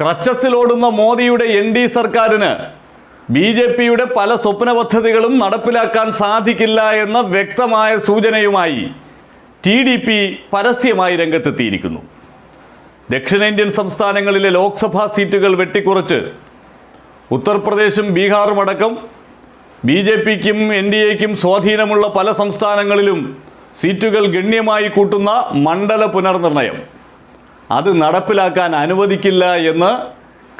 ക്രച്ചസിലോടുന്ന മോദിയുടെ N D സർക്കാരിന് B J പിയുടെ പല സ്വപ്ന പദ്ധതികളും നടപ്പിലാക്കാൻ സാധിക്കില്ല എന്ന വ്യക്തമായ സൂചനയുമായി ടി ഡി പി പരസ്യമായി രംഗത്തെത്തിയിരിക്കുന്നു. ദക്ഷിണേന്ത്യൻ സംസ്ഥാനങ്ങളിലെ ലോക്സഭാ സീറ്റുകൾ വെട്ടിക്കുറച്ച് ഉത്തർപ്രദേശും ബീഹാറും അടക്കം ബി ജെ പിക്കും എൻ ഡി എക്കും സ്വാധീനമുള്ള പല സംസ്ഥാനങ്ങളിലും സീറ്റുകൾ ഗണ്യമായി കൂട്ടുന്ന മണ്ഡല പുനർനിർണയം. അത് നടപ്പിലാക്കാൻ അനുവദിക്കില്ല എന്ന്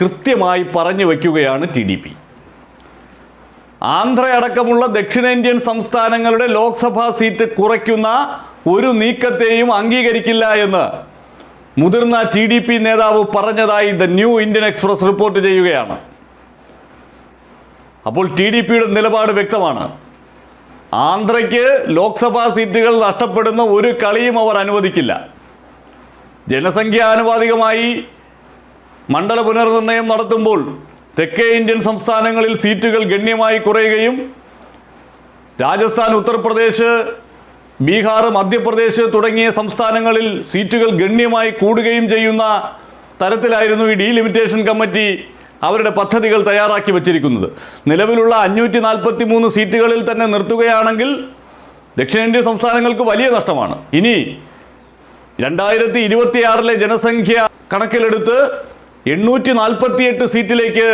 കൃത്യമായി പറഞ്ഞു വയ്ക്കുകയാണ് ടി ഡി പി. ആന്ധ്രയടക്കമുള്ള ദക്ഷിണേന്ത്യൻ സംസ്ഥാനങ്ങളുടെ ലോക്സഭാ സീറ്റ് കുറയ്ക്കുന്ന ഒരു നീക്കത്തെയും അംഗീകരിക്കില്ല എന്ന് മുതിർന്ന ടി ഡി പി നേതാവ് പറഞ്ഞതായി the new Indian express report ചെയ്യുകയാണ്. അപ്പോൾ ടി ഡി പിയുടെ നിലപാട് വ്യക്തമാണ്. ആന്ധ്രയ്ക്ക് ലോക്സഭാ സീറ്റുകൾ നഷ്ടപ്പെടുന്ന ഒരു കളിയും അവർ അനുവദിക്കില്ല. ജനസംഖ്യാനുപാതികമായി മണ്ഡല പുനർനിർണയം നടത്തുമ്പോൾ തെക്കേ ഇന്ത്യൻ സംസ്ഥാനങ്ങളിൽ സീറ്റുകൾ ഗണ്യമായി കുറയുകയും രാജസ്ഥാൻ ഉത്തർപ്രദേശ് ബീഹാർ മധ്യപ്രദേശ് തുടങ്ങിയ സംസ്ഥാനങ്ങളിൽ സീറ്റുകൾ ഗണ്യമായി കൂടുകയും ചെയ്യുന്ന തരത്തിലായിരുന്നു ഈ ഡീലിമിറ്റേഷൻ കമ്മിറ്റി അവരുടെ പദ്ധതികൾ തയ്യാറാക്കി വച്ചിരിക്കുന്നത്. നിലവിലുള്ള അഞ്ഞൂറ്റി നാൽപ്പത്തി മൂന്ന് സീറ്റുകളിൽ തന്നെ നിർത്തുകയാണെങ്കിൽ ദക്ഷിണേന്ത്യൻ സംസ്ഥാനങ്ങൾക്ക് വലിയ നഷ്ടമാണ്. ഇനി രണ്ടായിരത്തി ഇരുപത്തിയാറിലെ ജനസംഖ്യ കണക്കിലെടുത്ത് എണ്ണൂറ്റി നാൽപ്പത്തിയെട്ട് സീറ്റിലേക്ക്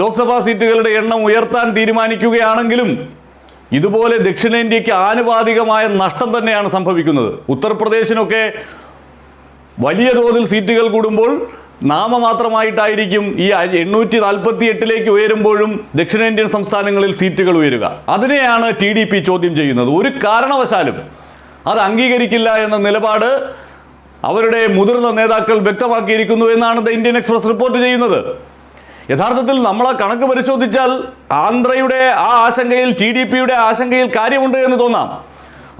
ലോക്സഭാ സീറ്റുകളുടെ എണ്ണം ഉയർത്താൻ തീരുമാനിക്കുകയാണെങ്കിലും ഇതുപോലെ ദക്ഷിണേന്ത്യക്ക് ആനുപാതികമായ നഷ്ടം തന്നെയാണ് സംഭവിക്കുന്നത്. ഉത്തർപ്രദേശിനൊക്കെ വലിയ തോതിൽ സീറ്റുകൾ കൂടുമ്പോൾ നാമമാത്രമായിട്ടായിരിക്കും ഈ എണ്ണൂറ്റി നാൽപ്പത്തി എട്ടിലേക്ക് ഉയരുമ്പോഴും ദക്ഷിണേന്ത്യൻ സംസ്ഥാനങ്ങളിൽ സീറ്റുകൾ ഉയരുക. അതിനെയാണ് ടി ചോദ്യം ചെയ്യുന്നത്. ഒരു കാരണവശാലും അത് അംഗീകരിക്കില്ല എന്ന നിലപാട് അവരുടെ മുതിർന്ന നേതാക്കൾ വ്യക്തമാക്കിയിരിക്കുന്നു എന്നാണ് ദ ഇന്ത്യൻ എക്സ്പ്രസ് റിപ്പോർട്ട് ചെയ്യുന്നത്. യഥാർത്ഥത്തിൽ നമ്മൾ ആ കണക്ക് പരിശോധിച്ചാൽ ആന്ധ്രയുടെ ആ ആശങ്കയിൽ ടി ഡി പിയുടെ ആശങ്കയിൽ കാര്യമുണ്ട് എന്ന് തോന്നാം.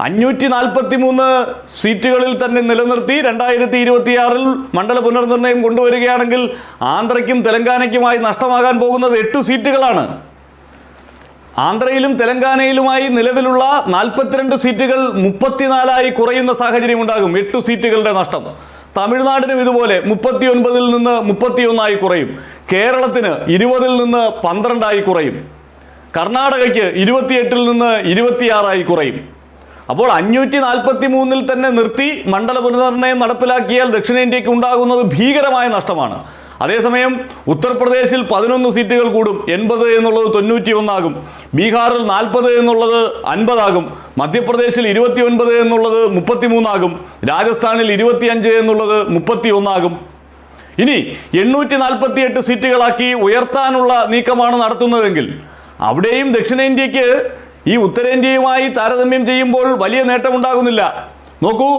അഞ്ഞൂറ്റി നാൽപ്പത്തി മൂന്ന് സീറ്റുകളിൽ തന്നെ നിലനിർത്തി രണ്ടായിരത്തി ഇരുപത്തിയാറിൽ മണ്ഡല പുനർനിർണയം കൊണ്ടുവരികയാണെങ്കിൽ ആന്ധ്രയ്ക്കും തെലങ്കാനയ്ക്കുമായി നഷ്ടമാകാൻ പോകുന്നത് എട്ട് സീറ്റുകളാണ്. ആന്ധ്രയിലും തെലങ്കാനയിലുമായി നിലവിലുള്ള നാൽപ്പത്തിരണ്ട് സീറ്റുകൾ മുപ്പത്തിനാലായി കുറയുന്ന സാഹചര്യം ഉണ്ടാകും. എട്ട് സീറ്റുകളുടെ നഷ്ടം. തമിഴ്നാടിനും ഇതുപോലെ മുപ്പത്തി ഒൻപതിൽ നിന്ന് മുപ്പത്തിയൊന്നായി കുറയും. കേരളത്തിന് ഇരുപതിൽ നിന്ന് പന്ത്രണ്ടായി കുറയും. കർണാടകയ്ക്ക് ഇരുപത്തിയെട്ടിൽ നിന്ന് ഇരുപത്തിയാറായി കുറയും. അപ്പോൾ അഞ്ഞൂറ്റി നാൽപ്പത്തി മൂന്നിൽ തന്നെ നിർത്തി മണ്ഡല പുനർനിർണയം നടപ്പിലാക്കിയാൽ ദക്ഷിണേന്ത്യക്ക് ഉണ്ടാകുന്നത് ഭീകരമായ നഷ്ടമാണ്. അതേസമയം ഉത്തർപ്രദേശിൽ പതിനൊന്ന് സീറ്റുകൾ കൂടും. എൺപത് എന്നുള്ളത് തൊണ്ണൂറ്റി ഒന്നാകും ബീഹാറിൽ നാൽപ്പത് എന്നുള്ളത് അൻപതാകും. മധ്യപ്രദേശിൽ ഇരുപത്തി ഒൻപത് എന്നുള്ളത് മുപ്പത്തിമൂന്നാകും. രാജസ്ഥാനിൽ ഇരുപത്തിയഞ്ച് എന്നുള്ളത് മുപ്പത്തി ഒന്നാകും ഇനി എണ്ണൂറ്റി നാൽപ്പത്തി എട്ട് സീറ്റുകളാക്കി ഉയർത്താനുള്ള നീക്കമാണ് നടത്തുന്നതെങ്കിൽ അവിടെയും ദക്ഷിണേന്ത്യക്ക് ഈ ഉത്തരേന്ത്യയുമായി താരതമ്യം ചെയ്യുമ്പോൾ വലിയ നേട്ടമുണ്ടാകുന്നില്ല. നോക്കൂ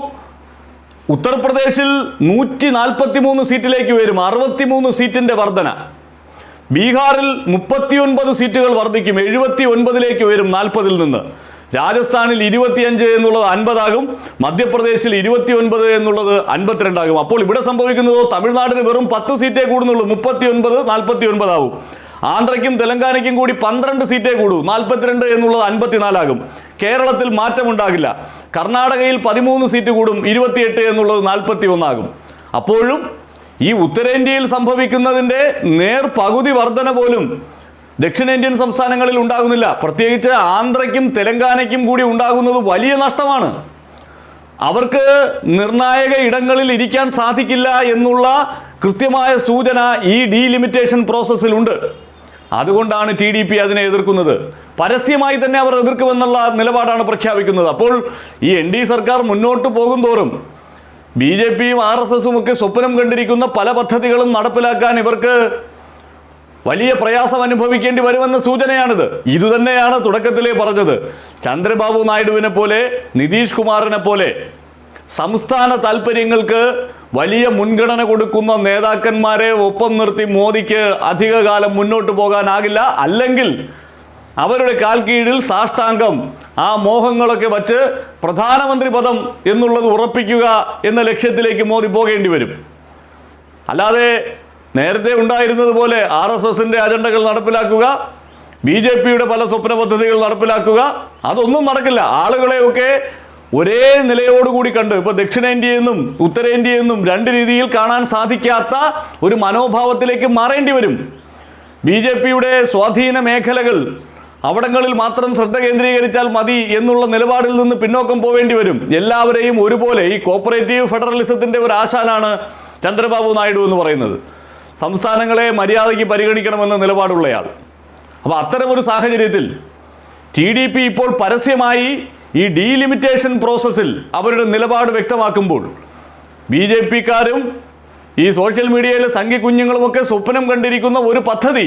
ഉത്തർപ്രദേശിൽ നൂറ്റി നാൽപ്പത്തി മൂന്ന് സീറ്റിലേക്ക് വരും അറുപത്തിമൂന്ന് സീറ്റിന്റെ വർധന. ബീഹാറിൽ മുപ്പത്തിയൊൻപത് സീറ്റുകൾ വർദ്ധിക്കും എഴുപത്തി ഒൻപതിലേക്ക് വരും നാൽപ്പതിൽ നിന്ന്. രാജസ്ഥാനിൽ ഇരുപത്തിയഞ്ച് എന്നുള്ളത് അൻപതാകും. മധ്യപ്രദേശിൽ ഇരുപത്തി ഒൻപത് എന്നുള്ളത് അൻപത്തിരണ്ടാകും. അപ്പോൾ ഇവിടെ സംഭവിക്കുന്നതോ തമിഴ്നാടിന് വെറും പത്ത് സീറ്റേ കൂടുന്നുള്ളൂ. മുപ്പത്തി ഒൻപത് നാൽപ്പത്തി ഒൻപതാവും ആന്ധ്രയ്ക്കും തെലങ്കാനയ്ക്കും കൂടി പന്ത്രണ്ട് സീറ്റേ കൂടൂ. നാൽപ്പത്തിരണ്ട് എന്നുള്ളത് അൻപത്തിനാലാകും. കേരളത്തിൽ മാറ്റമുണ്ടാകില്ല. കർണാടകയിൽ പതിമൂന്ന് സീറ്റ് കൂടും ഇരുപത്തിയെട്ട് എന്നുള്ളത് നാൽപ്പത്തി ഒന്നാകും അപ്പോഴും ഈ ഉത്തരേന്ത്യയിൽ സംഭവിക്കുന്നതിന്റെ നേർ പകുതി വർധന പോലും ദക്ഷിണേന്ത്യൻ സംസ്ഥാനങ്ങളിൽ ഉണ്ടാകുന്നില്ല. പ്രത്യേകിച്ച് ആന്ധ്രയ്ക്കും തെലങ്കാനയ്ക്കും കൂടി ഉണ്ടാകുന്നത് വലിയ നഷ്ടമാണ്. അവർക്ക് നിർണായക ഇടങ്ങളിൽ ഇരിക്കാൻ സാധിക്കില്ല എന്നുള്ള കൃത്യമായ സൂചന ഈ ഡീലിമിറ്റേഷൻ പ്രോസസ്സിലുണ്ട്. അതുകൊണ്ടാണ് ടി ഡി പി അതിനെ എതിർക്കുന്നത്. പരസ്യമായി തന്നെ അവർ എതിർക്കുമെന്നുള്ള നിലപാടാണ് പ്രഖ്യാപിക്കുന്നത്. അപ്പോൾ ഈ എൻ ഡി സർക്കാർ മുന്നോട്ട് പോകുന്തോറും ബി ജെ പിയും ആർ എസ് എസും ഒക്കെ സ്വപ്നം കണ്ടിരിക്കുന്ന പല പദ്ധതികളും നടപ്പിലാക്കാൻ ഇവർക്ക് വലിയ പ്രയാസം അനുഭവിക്കേണ്ടി വരുമെന്ന സൂചനയാണിത്. ഇതുതന്നെയാണ് തുടക്കത്തിലേ പറഞ്ഞത്. ചന്ദ്രബാബു നായിഡുവിനെ പോലെ നിതീഷ് കുമാറിനെ പോലെ സംസ്ഥാന താല്പര്യങ്ങൾക്ക് വലിയ മുൻഗണന കൊടുക്കുന്ന നേതാക്കന്മാരെ ഒപ്പം നിർത്തി മോദിക്ക് അധികകാലം മുന്നോട്ട് പോകാനാകില്ല. അല്ലെങ്കിൽ അവരുടെ കാൽ കീഴിൽ സാഷ്ടാംഗം ആ മോഹങ്ങളൊക്കെ വച്ച് പ്രധാനമന്ത്രി പദം എന്നുള്ളത് ഉറപ്പിക്കുക എന്ന ലക്ഷ്യത്തിലേക്ക് മോദി പോകേണ്ടി വരും. അല്ലാതെ നേരത്തെ ഉണ്ടായിരുന്നത് പോലെ ആർ എസ് എസിന്റെ അജണ്ടകൾ നടപ്പിലാക്കുക ബി ജെ പിയുടെ പല സ്വപ്ന പദ്ധതികൾ നടപ്പിലാക്കുക അതൊന്നും നടക്കില്ല. ആളുകളെയൊക്കെ ഒരേ നിലയോടുകൂടി കണ്ട് ഇപ്പോൾ ദക്ഷിണേന്ത്യയെന്നും ഉത്തരേന്ത്യയെന്നും രണ്ട് രീതിയിൽ കാണാൻ സാധിക്കാത്ത ഒരു മനോഭാവത്തിലേക്ക് മാറേണ്ടി വരും. ബി ജെ പിയുടെ സ്വാധീന മേഖലകൾ അവിടങ്ങളിൽ മാത്രം ശ്രദ്ധ കേന്ദ്രീകരിച്ചാൽ മതി എന്നുള്ള നിലപാടിൽ നിന്ന് പിന്നോക്കം പോവേണ്ടി വരും. എല്ലാവരെയും ഒരുപോലെ ഈ കോപ്പറേറ്റീവ് ഫെഡറലിസത്തിന്റെ ഒരു ആശാനാണ് ചന്ദ്രബാബു നായിഡു എന്ന് പറയുന്നത്. സംസ്ഥാനങ്ങളെ മര്യാദയ്ക്ക് പരിഗണിക്കണമെന്ന നിലപാടുള്ളയാൾ. അപ്പോൾ അത്തരമൊരു സാഹചര്യത്തിൽ ടി ഡി പി ഇപ്പോൾ പരസ്യമായി ഈ ഡീലിമിറ്റേഷൻ പ്രോസസ്സിൽ അവരുടെ നിലപാട് വ്യക്തമാക്കുമ്പോൾ ബി ജെ പിക്കാരും ഈ സോഷ്യൽ മീഡിയയിലെ സംഘി കുഞ്ഞുങ്ങളുമൊക്കെ സ്വപ്നം കണ്ടിരിക്കുന്ന ഒരു പദ്ധതി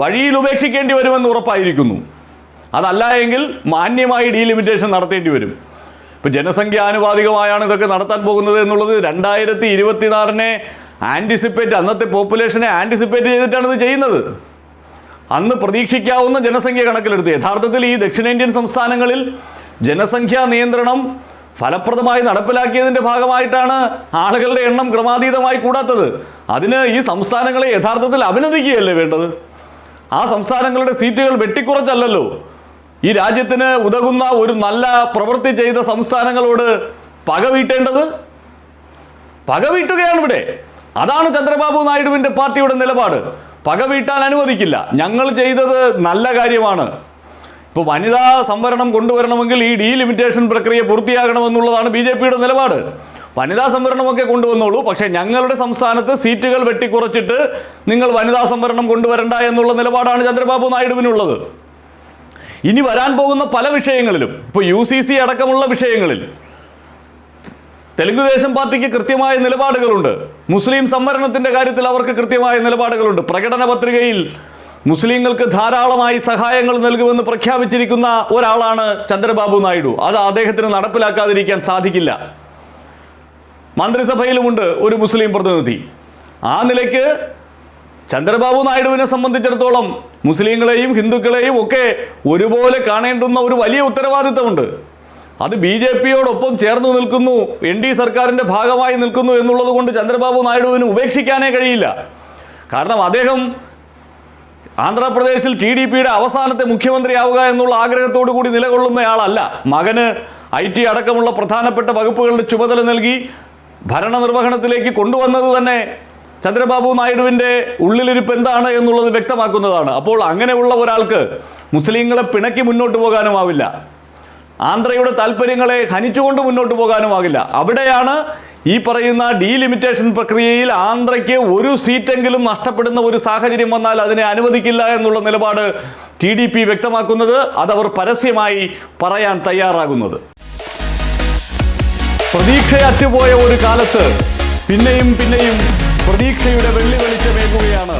വഴിയിൽ ഉപേക്ഷിക്കേണ്ടി വരുമെന്ന് ഉറപ്പായിരിക്കുന്നു. അതല്ല എങ്കിൽ മാന്യമായി ഡീലിമിറ്റേഷൻ നടത്തേണ്ടി വരും. ഇപ്പം ജനസംഖ്യാനുപാതികമായാണ് ഇതൊക്കെ നടത്താൻ പോകുന്നത് എന്നുള്ളത് രണ്ടായിരത്തി ഇരുപത്തിനാറിനെ ആന്റിസിപ്പേറ്റ് അന്നത്തെ പോപ്പുലേഷനെ ആന്റിസിപ്പേറ്റ് ചെയ്തിട്ടാണ് ഇത് ചെയ്യുന്നത്. അന്ന് പ്രതീക്ഷിക്കാവുന്ന ജനസംഖ്യ കണക്കിലെടുത്ത് യഥാർത്ഥത്തിൽ ഈ ദക്ഷിണേന്ത്യൻ സംസ്ഥാനങ്ങളിൽ ജനസംഖ്യാ നിയന്ത്രണം ഫലപ്രദമായി നടപ്പിലാക്കിയതിന്റെ ഭാഗമായിട്ടാണ് ആളുകളുടെ എണ്ണം ക്രമാതീതമായി കൂടാത്തത്. അതിന് ഈ സംസ്ഥാനങ്ങളെ യഥാർത്ഥത്തിൽ അഭിനന്ദിക്കുകയല്ലേ വേണ്ടത്? ആ സംസ്ഥാനങ്ങളുടെ സീറ്റുകൾ വെട്ടിക്കുറച്ചല്ലല്ലോ. ഈ രാജ്യത്തിന് ഉതകുന്ന ഒരു നല്ല പ്രവൃത്തി ചെയ്ത സംസ്ഥാനങ്ങളോട് പക വീട്ടേണ്ടത്? പക വീട്ടുകയാണ് ഇവിടെ. അതാണ് ചന്ദ്രബാബു നായിഡുവിന്റെ പാർട്ടിയുടെ നിലപാട്. പക വീട്ടാൻ അനുവദിക്കില്ല. ഞങ്ങൾ ചെയ്തത് നല്ല കാര്യമാണ്. ഇപ്പോൾ വനിതാ സംവരണം കൊണ്ടുവരണമെങ്കിൽ ഈ ഡീലിമിറ്റേഷൻ പ്രക്രിയ പൂർത്തിയാകണമെന്നുള്ളതാണ് ബി ജെ പിയുടെ നിലപാട്. വനിതാ സംവരണമൊക്കെ കൊണ്ടുവന്നോളൂ പക്ഷേ ഞങ്ങളുടെ സംസ്ഥാനത്ത് സീറ്റുകൾ വെട്ടിക്കുറച്ചിട്ട് നിങ്ങൾ വനിതാ സംവരണം കൊണ്ടുവരണ്ട എന്നുള്ള നിലപാടാണ് ചന്ദ്രബാബു നായിഡുവിനുള്ളത്. ഇനി വരാൻ പോകുന്ന പല വിഷയങ്ങളിലും ഇപ്പോൾ യു സി സി അടക്കമുള്ള വിഷയങ്ങളിൽ തെലുങ്കുദേശം പാർട്ടിക്ക് കൃത്യമായ നിലപാടുകളുണ്ട്. മുസ്ലിം സംവരണത്തിന്റെ കാര്യത്തിൽ അവർക്ക് കൃത്യമായ നിലപാടുകളുണ്ട്. പ്രകടന പത്രികയിൽ മുസ്ലിങ്ങൾക്ക് ധാരാളമായി സഹായങ്ങൾ നൽകുമെന്ന് പ്രഖ്യാപിച്ചിരിക്കുന്ന ഒരാളാണ് ചന്ദ്രബാബു നായിഡു. അത് അദ്ദേഹത്തിന് നടപ്പിലാക്കാതിരിക്കാൻ സാധിക്കില്ല. മന്ത്രിസഭയിലുമുണ്ട് ഒരു മുസ്ലിം പ്രതിനിധി. ആ നിലയ്ക്ക് ചന്ദ്രബാബു നായിഡുവിനെ സംബന്ധിച്ചിടത്തോളം മുസ്ലിങ്ങളെയും ഹിന്ദുക്കളെയും ഒക്കെ ഒരുപോലെ കാണേണ്ടുന്ന ഒരു വലിയ ഉത്തരവാദിത്തമുണ്ട്. അത് ബി ജെ പിയോടൊപ്പം ചേർന്ന് നിൽക്കുന്നു എൻ ഡി സർക്കാരിന്റെ ഭാഗമായി നിൽക്കുന്നു എന്നുള്ളത് കൊണ്ട് ചന്ദ്രബാബു നായിഡുവിന് ഉപേക്ഷിക്കാനേ കഴിയില്ല. കാരണം അദ്ദേഹം ആന്ധ്രാപ്രദേശിൽ ടി ഡി പിയുടെ അവസാനത്തെ മുഖ്യമന്ത്രിയാവുക എന്നുള്ള ആഗ്രഹത്തോടു കൂടി നിലകൊള്ളുന്നയാളല്ല. മകന് ഐ ടി അടക്കമുള്ള പ്രധാനപ്പെട്ട വകുപ്പുകളുടെ ചുമതല നൽകി ഭരണനിർവഹണത്തിലേക്ക് കൊണ്ടുവന്നത് തന്നെ ചന്ദ്രബാബു നായിഡുവിന്റെ ഉള്ളിലിരിപ്പ് എന്താണ് എന്നുള്ളത് വ്യക്തമാക്കുന്നതാണ്. അപ്പോൾ അങ്ങനെയുള്ള ഒരാൾക്ക് മുസ്ലിങ്ങളെ പിണക്കി മുന്നോട്ട് പോകാനുമാവില്ല. ആന്ധ്രയുടെ താല്പര്യങ്ങളെ ഹനിച്ചുകൊണ്ട് മുന്നോട്ട് പോകാനുമാകില്ല അവിടെയാണ് ഈ പറയുന്ന ഡീലിമിറ്റേഷൻ പ്രക്രിയയിൽ ആന്ധ്രയ്ക്ക് ഒരു സീറ്റെങ്കിലും നഷ്ടപ്പെടുന്ന ഒരു സാഹചര്യം വന്നാൽ അതിനെ അനുവദിക്കില്ല എന്നുള്ള നിലപാട് ടി ഡി പി വ്യക്തമാക്കുന്നത്. അതവർ പരസ്യമായി പറയാൻ തയ്യാറാകുന്നത്. പ്രതീക്ഷയറ്റുപോയ ഒരു കാലത്ത് പിന്നെയും പിന്നെയും പ്രതീക്ഷയുടെ വെള്ളി വെളിച്ചമേകുകയാണ്.